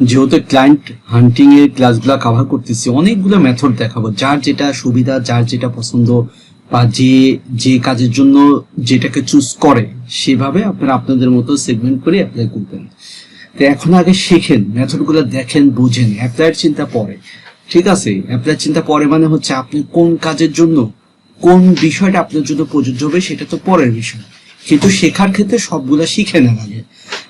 যেহেতু ক্লায়েন্ট হান্টিং এর ক্লাসগুলো কভার করতেছি, অনেকগুলো মেথড দেখাবো। যার যেটা সুবিধা, যার যেটা পছন্দ, বা যে যে কাজের জন্য যেটাকে চুজ করে, সেভাবে আপনারা আপনাদের মতো সেগমেন্ট করে অ্যাপ্লাই করবেন। তো এখন আগে শেখেন মেথডগুলো দেখেন, বুঝেন অ্যাপ্লাইয়ের চিন্তা পরে। ঠিক আছে? অ্যাপ্লাইয়ের চিন্তা পরে মানে হচ্ছে আপনি কোন কাজের জন্য, কোন বিষয়টা আপনার জন্য প্রযোজ্য হবে, সেটা তো পরের বিষয়। কিন্তু শেখার ক্ষেত্রে সবগুলো শিখে নেন আগে।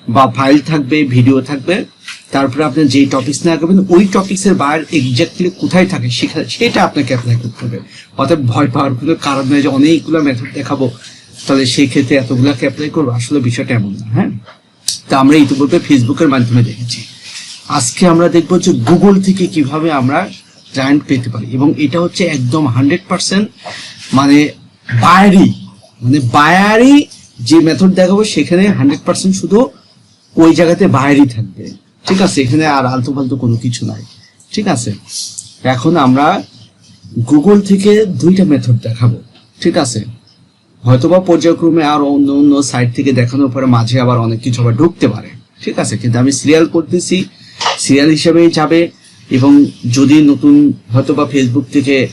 বা ফাইল থাকবে ভিডিও থাকবে তারপরে আপনি যেই টপিক্স নিয়ে আগাবেন, ওই টপিক্স এর বাইরে এক্স্যাক্টলি কোথায় থাকে সেখা সেটা আপনাকে অ্যাপ্লাই করতে হবে। অর্থাৎ ভয় পাওয়ার কোনো কারণ নয় যে অনেকগুলো মেথড দেখাবো, তাহলে সেই ক্ষেত্রে এতগুলাকে অ্যাপ্লাই করব। আসলে বিষয়টা এমন না হ্যাঁ? তা আমরা ইতিপূর্বে ফেসবুকের মাধ্যমে দেখেছি। আজকে আমরা দেখব যে গুগল থেকে কীভাবে আমরা ক্লায়েন্ট পেতে পারি এবং এটা হচ্ছে একদম হান্ড্রেড পার্সেন্ট মানে বায়ারি মানে বায়ারি যে মেথড দেখাবো সেখানে হান্ড্রেড পার্সেন্ট শুধু ওই জায়গাতে বায়ারি থাকবে। ঠিক আছে, এখানে আর আলতু ফালতু কোনো কিছু নাই। ঠিক আছে? এখন আমরা গুগল থেকে দুইটা মেথড দেখাবো। ঠিক আছে? হয়তোবা পর্যায়ক্রমে আর অন্য অন্য সাইট থেকে দেখানোর পরে মাঝে আবার অনেক কিছু আবার ঢুকতে পারে। ঠিক আছে? কিন্তু আমি সিরিয়াল করতেছি। সিরিয়াল হিসেবেই যাবে এবং যদি নতুন হয়তোবা ফেসবুক থেকে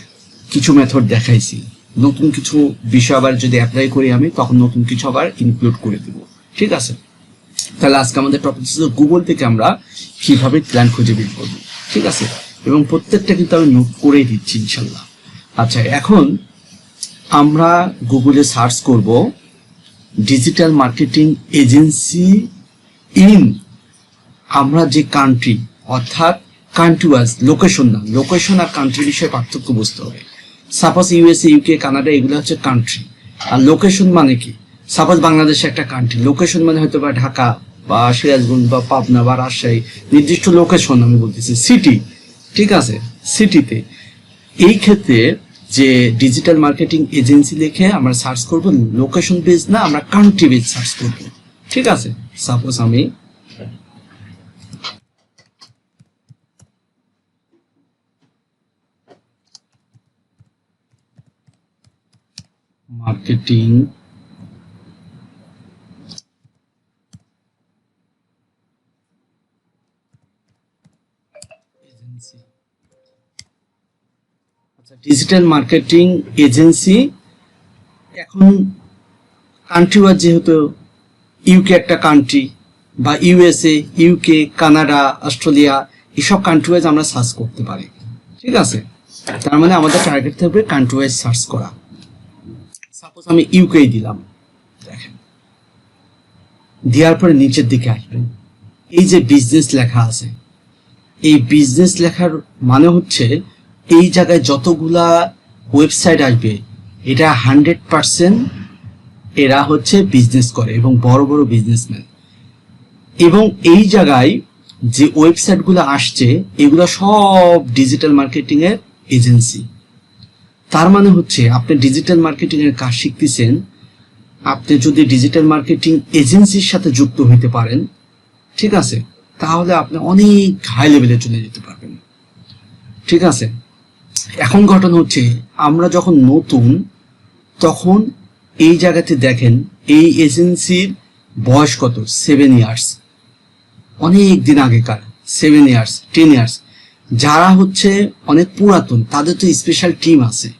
কিছু মেথড দেখাইছি, নতুন কিছু বিষয় আবার যদি অ্যাপ্লাই করি আমি, তখন নতুন কিছু আবার ইনক্লুড করে দেব। ঠিক আছে? তাহলে আজকে আমাদের টপিক ছিল গুগল থেকে আমরা কীভাবে প্ল্যান খুঁজে বের করব, ঠিক আছে? এবং প্রত্যেকটা কিন্তু আমি নোট করেই দিচ্ছি, ইনশাল্লাহ। আচ্ছা এখন আমরা গুগলে সার্চ করব ডিজিটাল মার্কেটিং এজেন্সি ইন আমরা যে কান্ট্রি অর্থাৎ কান্ট্রি ওয়াইজ লোকেশন না লোকেশন আর কান্ট্রি বিষয়ে পার্থক্য বুঝতে হবে। সাপোজ ইউএসএ ইউকে কানাডা এগুলো হচ্ছে কান্ট্রি আর লোকেশন মানে কি? সাপোজ বাংলাদেশ একটা কান্ট্রি লোকেশন মানে হয়তো বা ঢাকা বা সিরাজগঞ্জ বা পাবনা বা রাজশাহী, নির্দিষ্ট লোকেশন আমি বলতেছি সিটি ঠিক আছে? সিটিতে এই ক্ষেত্রে যে ডিজিটাল মার্কেটিং এজেন্সি লিখে আমরা সার্চ করব লোকেশন বেস না, আমরা কান্ট্রি বেস সার্চ করব। ঠিক আছে? সাপোজ আমি মার্কেটিং ডিজিটাল মার্কেটিং এজেন্সি এখন কান্ট্রি ওয়াইজ যেহেতু ইউকে একটা কান্ট্রি বা ইউএসএ ইউকে কানাডা অস্ট্রেলিয়া এসব কান্ট্রি ওয়াইজ আমরা সার্চ করতে পারি। ঠিক আছে? তার মানে আমাদের টার্গেট থাকবে কান্ট্রি ওয়াইজ সার্চ করা। সাপোজ আমি ইউকে দিলাম, দেখেন। দেওয়ার পরে নিচের দিকে আসবেন এই যে বিজনেস লেখা আছে, এই বিজনেস লেখার মানে হচ্ছে এই জায়গায় যতগুলা ওয়েবসাইট আসবে, এটা হান্ড্রেড পার্সেন্ট এরা হচ্ছে বিজনেস করে এবং বড় বড় বিজনেসম্যান এবং এই জায়গায় যে ওয়েবসাইটগুলো আসছে, এগুলো সব ডিজিটাল মার্কেটিং এর এজেন্সি তার মানে হচ্ছে, আপনি ডিজিটাল মার্কেটিং এর কাজ শিখতেছেন, আপনি যদি ডিজিটাল মার্কেটিং এজেন্সির সাথে যুক্ত হইতে পারেন, ঠিক আছে, তাহলে আপনি অনেক হাই লেভেলে চলে যেতে পারবেন। ঠিক আছে? এখন ঘটনা হচ্ছে, আমরা যখন নতুন, তখন এই জায়গাতে দেখেন, এই এজেন্সির বয়স কত? সেভেন ইয়ার্স অনেক দিন আগেকার সেভেন ইয়ার্স টেন ইয়ার্স যারা হচ্ছে অনেক পুরাতন, তাদের তো স্পেশাল টিম আছে।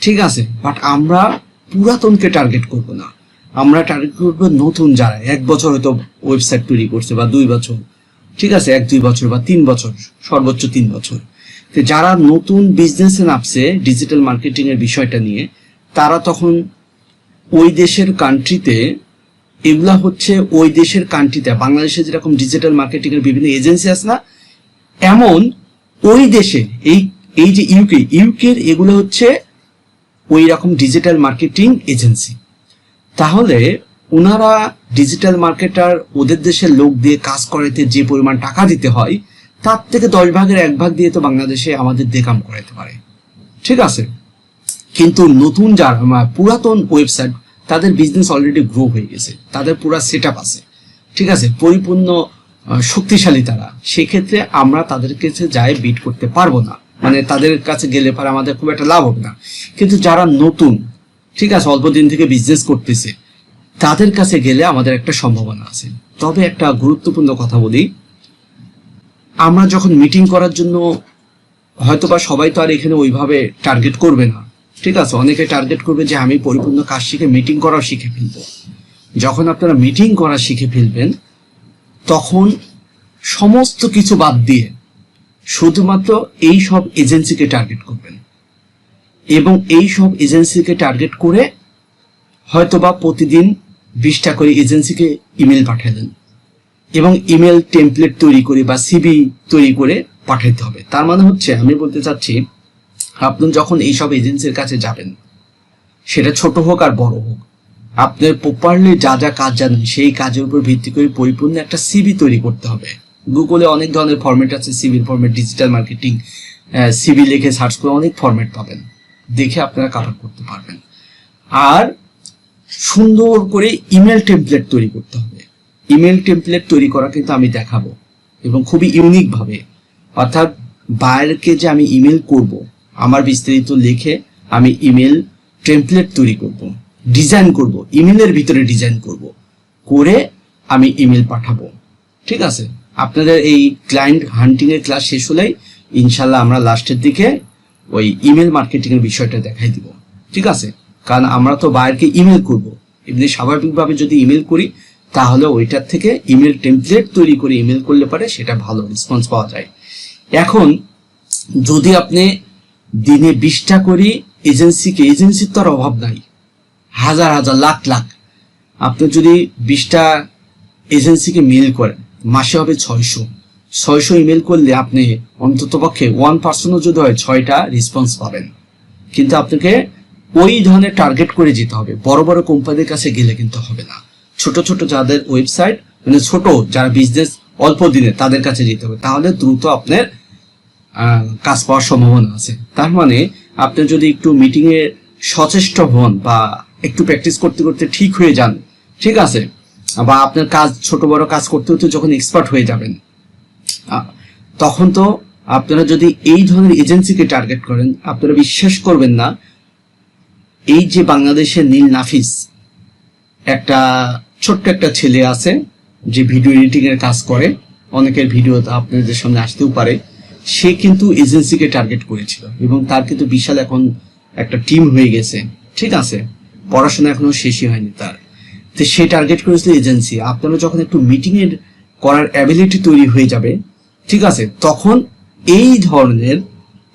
ঠিক আছে? বাট আমরা পুরাতনকে টার্গেট করব না। আমরা টার্গেট করব নতুন যারা। এক বছর হয়তো ওয়েবসাইট তৈরি করছে বা দুই বছর। ঠিক আছে? এক, দুই বছর বা তিন বছর, সর্বোচ্চ তিন বছর। যারা নতুন বিজনেসে নামছে ডিজিটাল মার্কেটিং এর বিষয়টা নিয়ে, তারা তখন ওই দেশের কান্ট্রিতে এগুলা হচ্ছে ওই দেশের কান্ট্রিতে বাংলাদেশে যেরকম ডিজিটাল মার্কেটিং এর বিভিন্ন এজেন্সি আছে না, এমন ওই দেশে, এই এই যে ইউকে ইউকের এগুলো হচ্ছে ওই রকম ডিজিটাল মার্কেটিং এজেন্সি তাহলে ওনারা ডিজিটাল মার্কেটার ওদের দেশের লোক দিয়ে কাজ করাইতে যে পরিমাণ টাকা দিতে হয় তার থেকে দশ ভাগের এক ভাগ দিয়ে তো বাংলাদেশে আমাদের দিয়ে কাম করাইতে পারে। ঠিক আছে? কিন্তু নতুন যারা পুরাতন ওয়েবসাইট তাদের বিজনেস অলরেডি গ্রো হয়ে গেছে। তাদের পুরো সেট আছে। ঠিক আছে? পরিপূর্ণ শক্তিশালী তারা। সেক্ষেত্রে আমরা তাদের কাছে যাই বিট করতে পারব না। মানে তাদের কাছে গেলে পরে আমাদের খুব একটা লাভ হবে না। কিন্তু যারা নতুন, ঠিক আছে, অল্প দিন থেকে বিজনেস করতেছে, তাদের কাছে গেলে আমাদের একটা সম্ভাবনা আছে। তবে একটা গুরুত্বপূর্ণ কথা বলি। আমরা যখন মিটিং করার জন্য, হয়তোবা সবাই তো আর এখানে ওইভাবে টার্গেট করবে না। ঠিক আছে, অনেকে টার্গেট করবে যে, আমি পরিপূর্ণ কাজ শিখে মিটিং করাও শিখে ফেলব। যখন আপনারা মিটিং করা শিখে ফেলবেন, তখন সমস্ত কিছু বাদ দিয়ে শুধুমাত্র এই সব এজেন্সিকে টার্গেট করবেন। এবং এই সব এজেন্সিকে টার্গেট করে হয়তোবা প্রতিদিন বিশটা করে এজেন্সিকে ইমেল পাঠালেন। এবং ইমেল টেমপ্লেট তৈরি করে বা সিবি তৈরি করে পাঠাতে হবে। তার মানে হচ্ছে, আমি বলতে চাচ্ছি, আপনি যখন এইসব এজেন্সির কাছে যাবেন, সেটা ছোট হোক আর বড় হোক আপনার প্রপারলি যা যা কাজ জানেন, সেই কাজের উপর ভিত্তি করে পরিপূর্ণ একটা সিবি তৈরি করতে হবে। গুগলে অনেক ধরনের ফরম্যাট আছে সিভির ফরম্যাট ডিজিটাল মার্কেটিং সিবি লিখে সার্চ করে অনেক ফরম্যাট পাবেন। দেখে আপনারা কাভার করতে পারবেন। আর সুন্দর করে ইমেল টেমপ্লেট তৈরি করতে হবে। ইমেল টেমপ্লেট তৈরি করা কিন্তু আমি দেখাবো এবং খুবই ইউনিক ভাবে। অর্থাৎ বায়ারকে যে আমি ইমেল করব, আমার বিস্তারিত লিখে আমি ইমেল টেমপ্লেট তৈরি করব ডিজাইন করব ইমেলের ভিতরে ডিজাইন করব, করে আমি ইমেল পাঠাবো। ঠিক আছে? আপনাদের এই ক্লায়েন্ট হান্টিং এর ক্লাস শেষ হলেই ইনশাল্লাহ আমরা লাস্টের দিকে ওই ইমেল মার্কেটিং এর বিষয়টা দেখাই দিব। ঠিক আছে? কারণ আমরা তো বায়ারকে ইমেল করব। এমনি স্বাভাবিকভাবে যদি ইমেল করি তাহলে ওইটার থেকে ইমেল টেমপ্লেট তৈরি করে ইমেল করলে পারে সেটা ভালো রেসপন্স পাওয়া যায়। এখন যদি আপনি দিনে বিশটা করি এজেন্সিকে এজেন্সির তো আর অভাব নাই। হাজার হাজার, লাখ লাখ। আপনি যদি বিশটা এজেন্সিকে মেল করেন, মাসে হবে ছয়শো। ছয়শো ইমেল করলে আপনি অন্তত পক্ষে ওয়ান পার্সেন্টও যদি হয়, ছয়টা রেসপন্স পাবেন। কিন্তু আপনাকে ওই ধরনের টার্গেট করে যেতে হবে। বড় বড় কোম্পানির কাছে গেলে কিন্তু হবে না। ছোট ছোট যাদের ওয়েবসাইট মানে ছোট যারা বিজনেস অল্প দিনে তাদের কাছে যেতে হবে। তাহলে দ্রুত আপনার কাজ পাওয়ার সম্ভাবনা আছে। তার মানে আপনি যদি একটু মিটিং এ সচেষ্ট হন বা একটু প্র্যাকটিস করতে করতে ঠিক হয়ে যান, ঠিক আছে? বা আপনার কাজ, ছোট বড় কাজ করতে করতে যখন এক্সপার্ট হয়ে যাবেন তখন তো আপনারা যদি এই ধরনের এজেন্সিকে টার্গেট করেন, আপনারা বিশ্বাস করবেন না, এই যে বাংলাদেশের নীল নাফিস, একটা ছোট্ট একটা ছেলে আছে, যে ভিডিও এডিটিং এর কাজ করে। অনেকের ভিডিও আপনাদের সামনে আসতেও পারে। সে কিন্তু এজেন্সিকে টার্গেট করেছিল এবং তার কিন্তু বিশাল এখন একটা টিম হয়ে গেছে। ঠিক আছে? পড়াশোনা এখনও শেষই হয়নি তার। তো সে টার্গেট করেছিল এজেন্সি আপনারা যখন একটু মিটিং এর করার অ্যাবিলিটি তৈরি হয়ে যাবে, ঠিক আছে? তখন এই ধরনের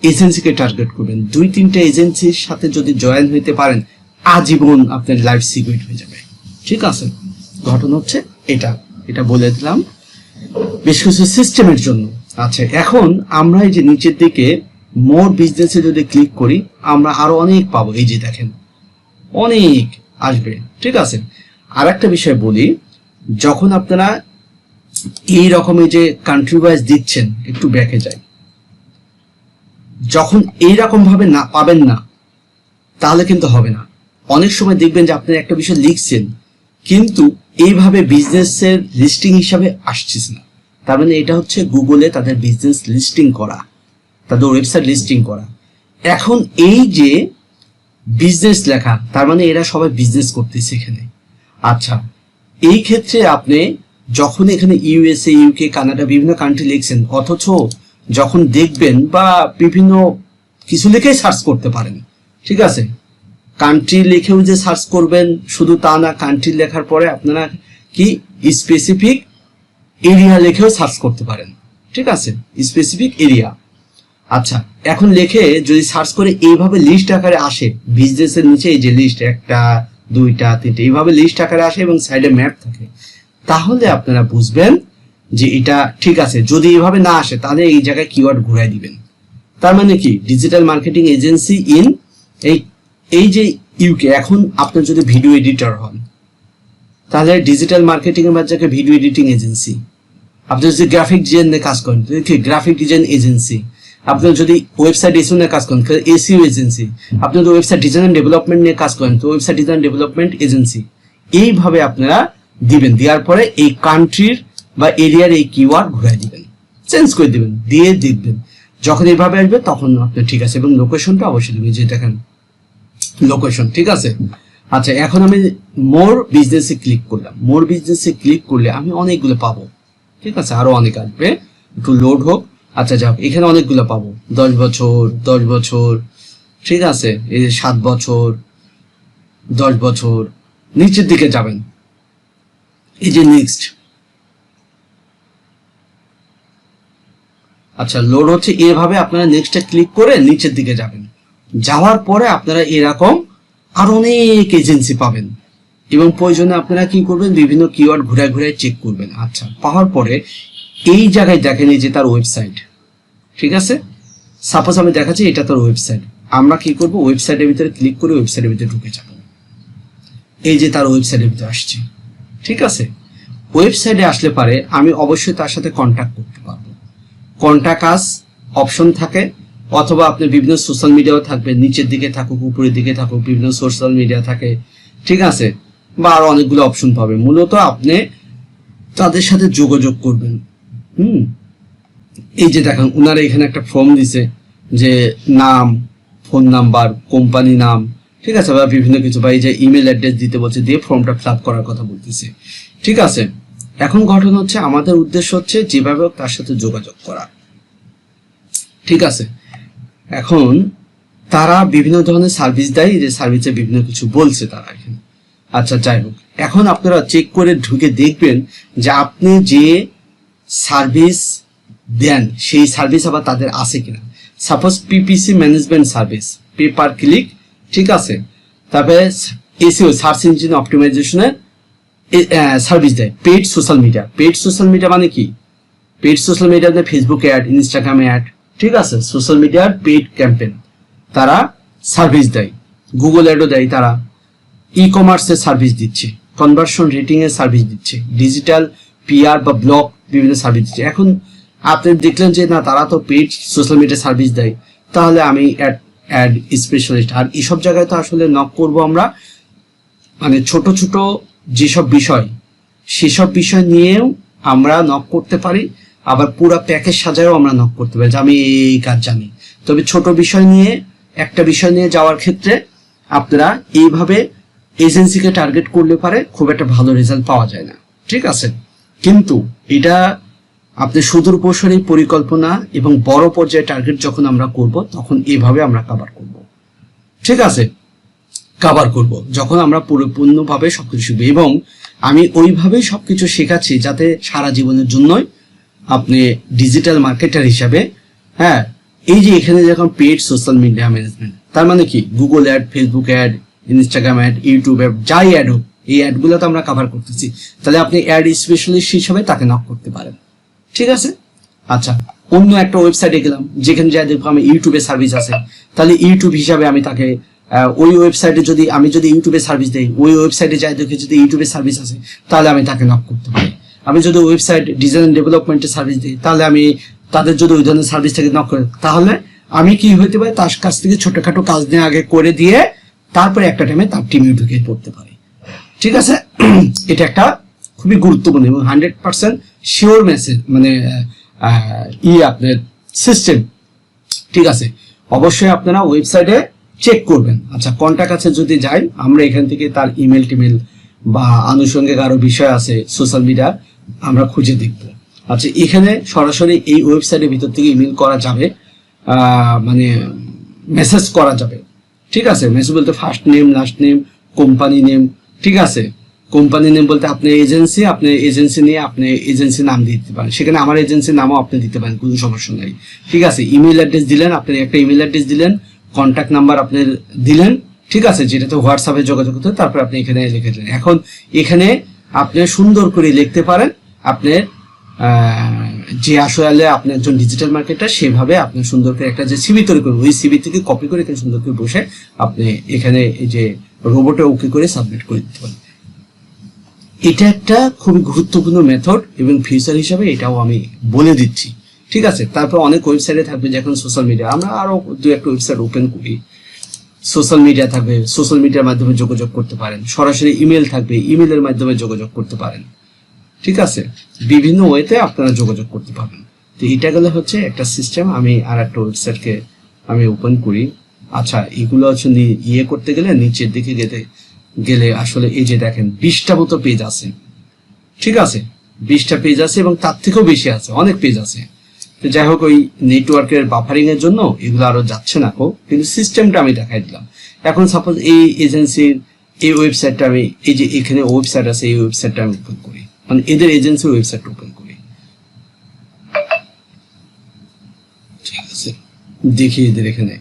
এজেন্সিকে টার্গেট করবেন। দুই তিনটা এজেন্সির সাথে যদি জয়েন হইতে পারেন, আজীবন আপনার লাইফ সিকিউরিট হয়ে যাবে। ঠিক আছে? ঘটনা হচ্ছে এটা এটা বলে দিলাম। বেশ কিছু সিস্টেমের জন্য। আচ্ছা এখন আমরা এই যে নিচের দিকে মোর বিজনেসে যদি ক্লিক করি, আমরা আরও অনেক পাবো। এই যে দেখেন, অনেক আসবে। ঠিক আছে? আর একটা বিষয় বলি, যখন আপনারা এই রকমের যে কান্ট্রি ওয়াইজ দিচ্ছেন, একটু ব্যাকে যাই। যখন এই রকম ভাবে না পাবেন না, তাহলে কিন্তু হবে না। অনেক সময় দেখবেন যে আপনি একটা বিষয় লিখছেন, কিন্তু এইভাবে বিজনেসের লিস্টিং হিসাবে আসছিস না। তার মানে এটা হচ্ছে গুগলে তাদের বিজনেস লিস্টিং করা, তাদের ওয়েবসাইট লিস্টিং করা। এখন এই যে বিজনেস লেখা, তার মানে এরা সবাই বিজনেস করতেছে এখানে। আচ্ছা এই ক্ষেত্রে আপনি যখন এখানে ইউএসএ ইউকে কানাডা বিভিন্ন কান্ট্রি লিখছেন, অথচ যখন দেখবেন বা বিভিন্ন কিছু লিখেই সার্চ করতে পারেন, ঠিক আছে? কান্ট্রি লিখেও যে সার্চ করবেন, শুধু তা না কান্ট্রি লেখার পরে আপনারা কি স্পেসিফিক এরিয়া লিখেও সার্চ করতে পারেন। ঠিক আছে? স্পেসিফিক এরিয়া আচ্ছা এখন লিখে যদি সার্চ করে এইভাবে লিস্ট আকারে আসে বিজনেসের নিচে এই যে লিস্ট একটা, দুইটা, তিনটে, এইভাবে লিস্ট আকারে আসে এবং সাইডে ম্যাপ থাকে, তাহলে আপনারা বুঝবেন যে এটা ঠিক আছে। যদি এইভাবে না আসে, তাহলে এই জায়গায় কিওয়ার্ড ঘুরাই দিবেন। তার মানে কি? ডিজিটাল মার্কেটিং এজেন্সি ইন এই এই যে ইউকে এখন আপনার যদি ভিডিও এডিটর হন, তাহলে ডিজিটাল মার্কেটিং এর বাচ্চাকে ভিডিও এডিটিং এজেন্সি আপনি যদি গ্রাফিক ডিজাইন নিয়ে কাজ করেন গ্রাফিক ডিজাইন এজেন্সি আপনি যদি ওয়েবসাইট এসিও নিয়ে কাজ করেন এসিও এজেন্সি আপনি যদি ওয়েবসাইট ডিজাইন ডেভেলপমেন্ট নিয়ে কাজ করেন তো ওয়েবসাইট ডিজাইন ডেভেলপমেন্ট এজেন্সি এইভাবে আপনারা দিবেন, দেওয়ার পরে এই কান্ট্রির বা এরিয়ার এই কিওয়ার্ড ঘুরাই দিবেন। চেঞ্জ করে দিবেন, দিয়ে দেখবেন। যখন এইভাবে আসবে, তখন আপনি ঠিক আছে। এবং লোকেশনটা অবশ্যই দিবেন যে দেখেন লোকেশন ঠিক আছে? আচ্ছা এখন আমি মোর বিজনেসে ক্লিক করলাম। মোর বিজনেসে ক্লিক করলে আমি অনেকগুলো পাবো। ঠিক আছে? আরও অনেক আসবে। একটু লোড হোক। আচ্ছা যাক এখানে অনেকগুলো পাবো। দশ বছর দশ বছর, ঠিক আছে? এই যে সাত বছর, দশ বছর, নিচের দিকে যাবেন। এই যে নেক্সট আচ্ছা লোড হচ্ছে, এভাবে আপনারা নেক্সটে ক্লিক করে নিচের দিকে যাবেন। যাওয়ার পরে আপনারা এরকম আর অনেক এজেন্সি পাবেন। এবং প্রয়োজনে আপনারা কি করবেন, বিভিন্ন কিওয়ার্ড ঘুরে ঘুরে চেক করবেন। আচ্ছা পাওয়ার পরে এই জায়গায় দেখেন এই যে তার ওয়েবসাইট ঠিক আছে? সাপোজ আমি দেখাচ্ছি, এটা তার ওয়েবসাইট আমরা কি করব ওয়েবসাইটের ভিতরে ক্লিক করে ওয়েবসাইটের ভিতরে ঢুকে যাব। এই যে তার ওয়েবসাইটের ভিতরে আসছে। ঠিক আছে? ওয়েবসাইটে আসলে পারে, আমি অবশ্যই তার সাথে কন্ট্যাক্ট করতে পারব। কন্ট্যাক্ট আস অপশন থাকে। অথবা আপনি বিভিন্ন সোশ্যাল মিডিয়াও থাকবে, নিচের দিকে থাকুক, উপরের দিকে থাকুক, বিভিন্ন সোশ্যাল মিডিয়া থাকে, ঠিক আছে? বা আরও অনেকগুলো অপশন পাবে মূলত আপনি তাদের সাথে যোগাযোগ করবেন। হুম? এই যে দেখেন ওনারা এখানে একটা ফর্ম দিছে যে নাম ফোন নাম্বার কোম্পানি নাম, ঠিক আছে? বা বিভিন্ন কিছু, বা এই যে ইমেল অ্যাড্রেস দিতে বলছে, দিয়ে ফর্মটা ফিল করার কথা বলতেছে। ঠিক আছে? এখন ঘটনা হচ্ছে, আমাদের উদ্দেশ্য হচ্ছে, যেভাবে তার সাথে যোগাযোগ করা। ঠিক আছে? এখন তারা বিভিন্ন ধরনের সার্ভিস দেয় যে সার্ভিসে বিভিন্ন কিছু বলছে তারা এখানে। আচ্ছা যাই হোক। এখন আপনারা চেক করে ঢুকে দেখবেন যে আপনি যে সার্ভিস দেন, সেই সার্ভিস আবার তাদের আছে কিনা। Suppose PPC management service pay per click ঠিক আছে? তারপরে এসিও সার্চ ইঞ্জিন অপটিমাইজেশনের সার্ভিস দেয় paid social media paid social media মানে কি? পেড সোশ্যাল মিডিয়াতে ফেসবুক অ্যাড ইনস্টাগ্রাম অ্যাড ঠিক আছে সোশ্যাল মিডিয়ার পেড ক্যাম্পেন তারা সার্ভিস দেয়। গুগল অ্যাডও দেয় তারা। ই কমার্সের সার্ভিস দিচ্ছে। কনভার্সন রেটিং এর সার্ভিস দিচ্ছে। ডিজিটাল পিআর বা ব্লগ বিভিন্ন সার্ভিস দিচ্ছে। এখন আপনি দেখলেন যে, না, তারা তো পেড সোশ্যাল মিডিয়া সার্ভিস দেয়। তাহলে আমি অ্যাড অ্যাড স্পেশালিস্ট আর এসব জায়গায় তো আসলে নক করব আমরা। মানে ছোট ছোট যেসব বিষয়, সেসব বিষয় নিয়েও আমরা নক করতে পারি। আবার পুরো প্যাকেজ সাজায়ও আমরা নক করতে পারি যে আমি এই কাজ জানি। তবে ছোট বিষয় নিয়ে, একটা বিষয় নিয়ে যাওয়ার ক্ষেত্রে আপনারা এইভাবে এজেন্সিকে টার্গেট করলে পারে খুব একটা ভালো রেজাল্ট পাওয়া যায় না। ঠিক আছে? কিন্তু এটা আপনি সুদূর প্রসারী পরিকল্পনা এবং বড় পর্যায়ে টার্গেট যখন আমরা করব, তখন এভাবে আমরা কাভার করব। ঠিক আছে? কাভার করব। যখন আমরা পরিপূর্ণভাবে সবকিছু শিখব এবং আমি ওইভাবেই সবকিছু শেখাচ্ছি যাতে সারা জীবনের জন্যই আপনি ডিজিটাল মার্কেটার হিসাবে হ্যাঁ এই যে এখানে যখন পেড সোশ্যাল মিডিয়া ম্যানেজমেন্ট তার মানে কি? Google ad Facebook ad Instagram ad YouTube ad যাই অ্যাড হোক, এই অ্যাডগুলো তো আমরা কাভার করতেছি। তাহলে আপনি অ্যাড স্পেশালিস্ট হিসাবে তাকে নক করতে পারেন। ঠিক আছে? আচ্ছা অন্য একটা ওয়েবসাইটে গেলাম, যেখানে যাই দেখব আমি ইউটিউবে সার্ভিস আছে। তাহলে ইউটিউব হিসাবে আমি তাকে ওই ওয়েবসাইটে যদি, আমি যদি ইউটিউবে সার্ভিস দেই, ওই ওয়েবসাইটে যাই দেখি যদি ইউটিউবে সার্ভিস আছে, তাহলে আমি তাকে নক করতে পারি। আমি যদি ওয়েবসাইট ডিজাইন ডেভেলপমেন্টের সার্ভিস দিই, তাহলে আমি তাদের যদি ওই ধরনের সার্ভিস থেকে নক করে, তাহলে আমি কি হইতে পারি? তার কাছ থেকে ছোটখাটো কাজ নিয়ে আগে করে দিয়ে তারপরে একটা টাইমে তার টিমে ঢুকে পড়তে পারি। ঠিক আছে? এটা একটা খুবই গুরুত্বপূর্ণ এবং হান্ড্রেড পার্সেন্ট শিওর মেসেজ মানে ই আপনার সিস্টেম ঠিক আছে? অবশ্যই আপনারা ওয়েবসাইটে চেক করবেন। আচ্ছা কন্ট্যাক্ট আছে যদি যাই, আমরা এখান থেকে তার ইমেল টিমেল বা আনুষঙ্গিক আরও বিষয় আছে সোশ্যাল মিডিয়া আমরা খুঁজে দেখব। আচ্ছা এখানে সরাসরি এই ওয়েবসাইটের ভিতর থেকে ইমেল করা যাবে মানে মেসেজ করা যাবে। ঠিক আছে? মেসেজ বলতে first name last name company name ঠিক আছে? কোম্পানি নেম বলতে আপনি এজেন্সি আপনি এজেন্সি নিয়ে আপনি এজেন্সি নাম দিতে পারেন। সেখানে আমার এজেন্সির নামও আপনি দিতে পারেন, কোনো সমস্যা নেই। ঠিক আছে? ইমেল অ্যাড্রেস দিলেন, আপনি একটা ইমেল অ্যাড্রেস দিলেন কন্ট্যাক্ট নাম্বার আপনি দিলেন, ঠিক আছে? যেটাতে হোয়াটসঅ্যাপে যোগাযোগ করতে তারপর আপনি এখানে লিখে দিলেন। এখন এখানে আপনি সুন্দর করে লিখতে পারেন। আপনি যে আসলে আপনি একজন ডিজিটাল মার্কেটার সেভাবে আপনি সুন্দর করে একটা যে সিবি তৈরি করবেন, ওই সিবি থেকে কপি করে এখানে সুন্দর করে বসে আপনি এখানে এই যে রোবটে ওকে করে সাবমিট করে দিতে পারেন। এটা একটা খুবই গুরুত্বপূর্ণ মেথড এবং ফিউচার হিসাবে এটাও আমি বলে দিচ্ছি। ঠিক আছে? তারপর অনেক ওয়েবসাইটে থাকবে যখন সোশ্যাল মিডিয়া আমরা আরও দু একটা ওয়েবসাইট ওপেন করি। সোশ্যাল মিডিয়া থাকবে, সোশ্যাল মিডিয়ার মাধ্যমে যোগাযোগ করতে পারেন। সরাসরি ইমেল থাকবে, ইমেলের মাধ্যমে যোগাযোগ করতে পারেন। ঠিক আছে? বিভিন্ন ওয়েতে আপনারা যোগাযোগ করতে পারবেন। তো এটা গেলে হচ্ছে একটা সিস্টেম আমি আর একটা ওয়েবসাইটকে আমি ওপেন করি। আচ্ছা এগুলো হচ্ছে ইয়ে করতে গেলে নিচের দিকে গেলে গেলে আসলে এই যে দেখেন, বিশটা মতো পেজ আছে। ঠিক আছে? বিশটা পেজ আছে এবং তার থেকেও বেশি আছে, অনেক পেজ আছে। তো যাই হোক, ওই নেটওয়ার্কের বাফারিং এর জন্য এগুলো আরও যাচ্ছে না কো কিন্তু সিস্টেমটা আমি দেখাই দিলাম। এখন সাপোজ এই এজেন্সির এই ওয়েবসাইটটা আমি, এই যে এখানে ওয়েবসাইট আছে, এই ওয়েবসাইটটা আমি ওপেন করি। মানে এদের এজেন্সির ওয়েবসাইট ওপেন করি। ঠিক আছে? দেখি এদের এখানে।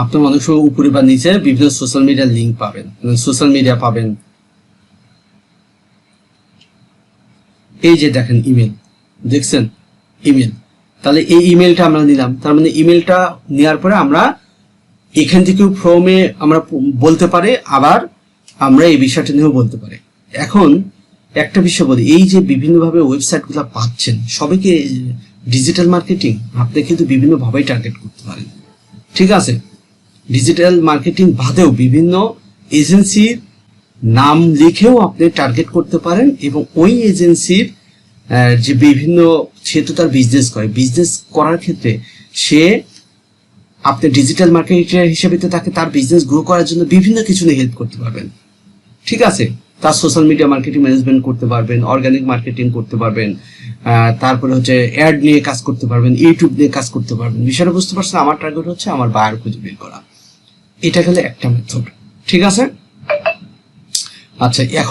আপনার সময় উপরে বা নিচে বিভিন্ন সোশ্যাল মিডিয়ার লিঙ্ক পাবেন। সোশ্যাল মিডিয়া পাবেন। এই যে দেখেন ইমেল দেখছেন? ইমেল তাহলে এই ইমেলটা আমরা নিলাম। তার মানে ইমেলটা নেওয়ার পরে আমরা এখান থেকেও ফর্মে আমরা বলতে পারে, আবার আমরা এই বিষয়টা নিয়েও বলতে পারে। এখন একটা বিষয় বলি, এই যে বিভিন্নভাবে ওয়েবসাইটগুলো পাচ্ছেন সবাইকে ডিজিটাল মার্কেটিং আপনি কিন্তু বিভিন্নভাবেই টার্গেট করতে পারেন। ঠিক আছে? ডিজিটাল মার্কেটিং বাদেও বিভিন্ন এজেন্সির নাম লিখেও আপনি টার্গেট করতে পারেন এবং ওই এজেন্সির যে বিভিন্ন সে তো তার বিজনেস করে। বিজনেস করার ক্ষেত্রে সে আপনি ডিজিটাল মার্কেটার হিসেবে তো তাকে তার বিজনেস গ্রো করার জন্য বিভিন্ন কিছু নিয়ে হেল্প করতে পারবেন। ঠিক আছে? তার সোশ্যাল মিডিয়া মার্কেটিং ম্যানেজমেন্ট করতে পারবেন অর্গানিক মার্কেটিং করতে পারবেন তারপরে হচ্ছে অ্যাড নিয়ে কাজ করতে পারবেন ইউটিউব নিয়ে কাজ করতে পারবেন। বিষয়টা বুঝতে পারছেন? আমার টার্গেট হচ্ছে আমার বায়ার খুঁজে বের করা। এটা গেলে একটা মেথড ঠিক আছে? আচ্ছা এখন